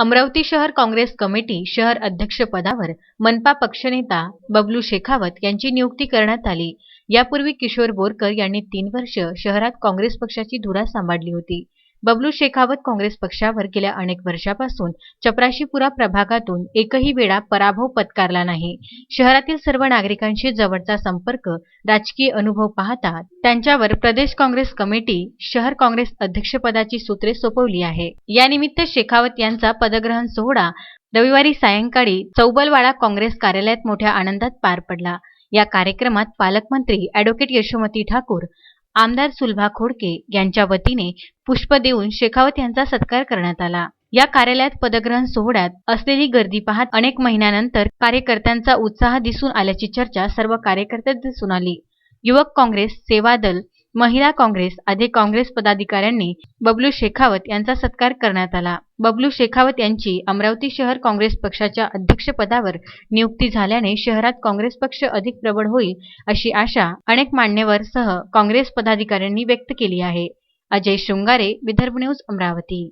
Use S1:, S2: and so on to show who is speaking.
S1: अमरावती शहर काँग्रेस कमिटी शहर अध्यक्षपदावर मनपा पक्षनेता बबलू शेखावत यांची नियुक्ती करण्यात आली. यापूर्वी किशोर बोरकर यांनी तीन वर्ष शहरात काँग्रेस पक्षाची धुरा सांभाळली होती. बबलू शेखावत काँग्रेस पक्षावर गेल्या अनेक वर्षापासून चपराशीपुरा प्रभागातून एकही वेळा पराभव पत्कारला नाही. शहरातील सर्व नागरिकांशी जवळचा संपर्क राजकीय अनुभव पाहता त्यांच्यावर प्रदेश काँग्रेस कमिटी शहर काँग्रेस अध्यक्षपदाची सूत्रे सोपवली आहे. यानिमित्त शेखावत यांचा पदग्रहण सोहळा रविवारी सायंकाळी चौबलवाडा काँग्रेस कार्यालयात मोठ्या आनंदात पार पडला. या कार्यक्रमात पालकमंत्री अॅडव्होकेट यशोमती ठाकूर आमदार सुलभा खोडके यांच्या वतीने पुष्प देऊन शेखावत यांचा सत्कार करण्यात आला. या कार्यालयात पदग्रहण सोहळ्यात असलेली गर्दी पाहत अनेक महिन्यानंतर कार्यकर्त्यांचा उत्साह दिसून आल्याची चर्चा सर्व कार्यकर्त्यात दिसून आली. युवक काँग्रेस सेवा दल महिला काँग्रेस आधी काँग्रेस पदाधिकाऱ्यांनी बबलू शेखावत यांचा सत्कार करण्यात आला. बबलू शेखावत यांची अमरावती शहर काँग्रेस पक्षाच्या अध्यक्षपदावर नियुक्ती झाल्याने शहरात काँग्रेस पक्ष अधिक प्रबळ होईल अशी आशा अनेक मान्यवर सह काँग्रेस पदाधिकाऱ्यांनी व्यक्त केली आहे. अजय शृंगारे विदर्भ न्यूज अमरावती.